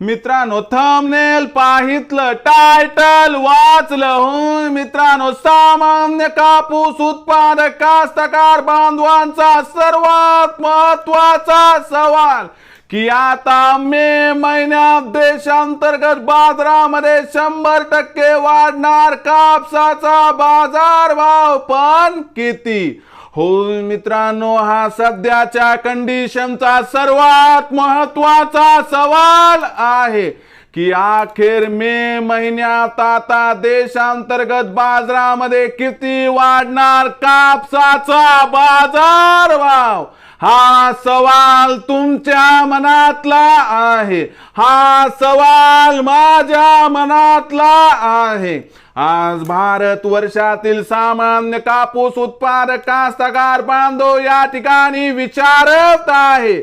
मित्रांनो thumbnail पाहितलं title वाचलं. हो मित्रांनो सामान्य कापूस उत्पादक कास्तकार बांधवांचा सर्वात महत्त्वाचा सवाल की आता मे महिन्यात देशांतर्गत बाजारामध्ये शंभर टक्के वाढणार कापसाचा बाजार भाव पण किती? हो मित्रांनो हा सध्याच्या कंडिशनचा सर्वात महत्त्वाचा सवाल आहे की अखेर मे महिन्यात आता देशांतर्गत बाजारामध्ये किती वाढणार कापसाचा बाजार भाव? हा सवाल तुमच्या मनातला आहे. हा सवाल माझ्या मनातला आहे. आज भारत वर्षातील सामान्य कापूस उत्पादक कास्तकार बांधव या ठिकाणी विचारत आहे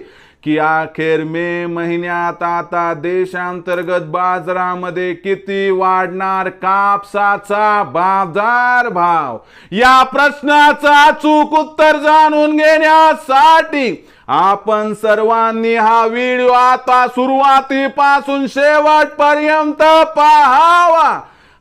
की अखेर मे महिन्यात आता देशांतर्गत बाजारामध्ये किती वाढणार कापसाचा बाजार भाव? या प्रश्नाचा अचूक उत्तर जाणून घेण्यासाठी आपण सर्वांनी हा व्हिडिओ आता सुरुवातीपासून शेवटपर्यंत पाहावा.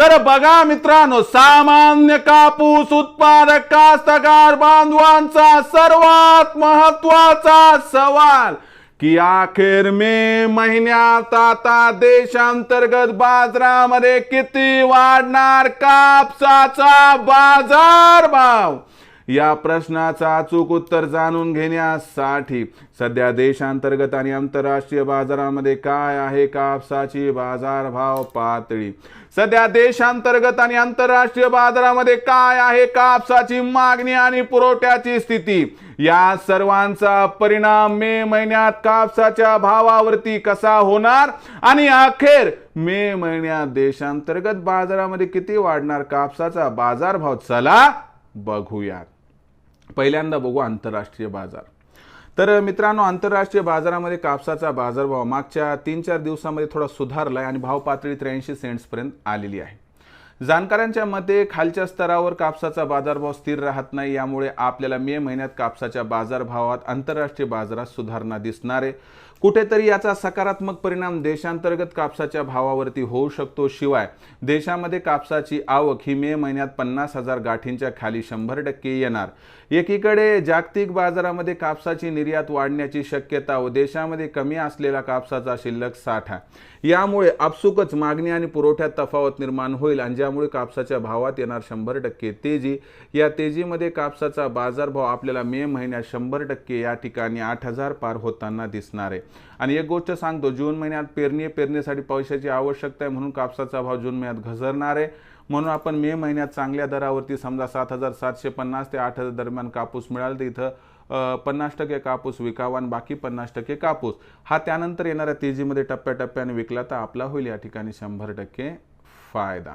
तर बघा मित्रांनो सामान्य कापूस उत्पादक कास्तकार बांधवांचा सर्वात महत्त्वाचा सवाल की अखेर मे महिन्यात आता देशांतर्गत बाजारामध्ये किती वाढणार कापसाचा बाजार भाव या प्रश्नाचं अचूक उत्तर जाणून घेण्यासाठी सध्या देशांतर्गत आणि आंतरराष्ट्रीय बाजारामध्ये काय आहे कापसाची बाजारभाव पातळी? सध्या देशांतर्गत आणि आंतरराष्ट्रीय बाजारामध्ये काय आहे कापसाची मागणी आणि पुरवठ्याची स्थिती? या सर्वांचा परिणाम मे महिन्यात कापसाच्या भावावरती कसा होणार? आणि अखेर मे महिन्यात देशांतर्गत बाजारामध्ये किती वाढणार? कापसाचा बाजारभाव चला बघूयात. पहिल्यांदा बघू आंतरराष्ट्रीय बाजार. तर मित्रांनो आंतरराष्ट्रीय बाजारामध्ये कापसाचा बाजारभाव मागच्या तीन चार दिवसामध्ये थोडा सुधारला आहे आणि भाव पातळी त्र्याऐंशी सेंट्सपर्यंत आलेली आहे. जाणकारांच्या मते खालच्या स्तरावर कापसाचा बाजारभाव स्थिर राहत नाही. यामुळे आपल्याला मे महिन्यात कापसाच्या बाजारभावात आंतरराष्ट्रीय बाजारात सुधारणा दिसणार आहे. कुठेतरी याचा सकारात्मक परिणाम देशांतर्गत कापसाच्या भावावरती होऊ शकतो. शिवाय देशामध्ये कापसाची आवक ही मे महिन्यात पन्नास हजार गाठींच्या खाली शंभर टक्के येणार. एकीकडे जागतिक बाजारामध्ये कापसाची निर्यात वाढण्याची शक्यता व देशामध्ये कमी असलेला कापसाचा शिल्लक साठा यामुळे आपसुकच मागणी आणि पुरवठ्यात तफावत निर्माण होईल आणि त्यामुळे कापसाच्या भावात येणार शंभर टक्के तेजी. या तेजीमध्ये कापसाचा बाजारभाव आपल्याला मे महिन्यात शंभर टक्के या ठिकाणी आठ हजार पार होताना दिसणार आहे. आणि एक गोष्ट सांगतो जून महिन्यात पेरणी पेरणीसाठी पैशाची आवश्यकता आहे म्हणून कापसाचा भाव जून महिन्यात घसरणार आहे. म्हणून आपण मे महिन्यात चांगल्या दरावरती समजा सात हजार सातशे पन्नास ते आठ हजार दरम्यान कापूस मिळाल तर इथं पन्नास टक्के कापूस विकावा आणि बाकी पन्नास टक्के कापूस. हा त्यानंतर येणाऱ्या तेजीमध्ये टप्प्याटप्प्याने विकला तर आपला होईल या ठिकाणी शंभर टक्के फायदा.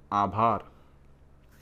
આભાર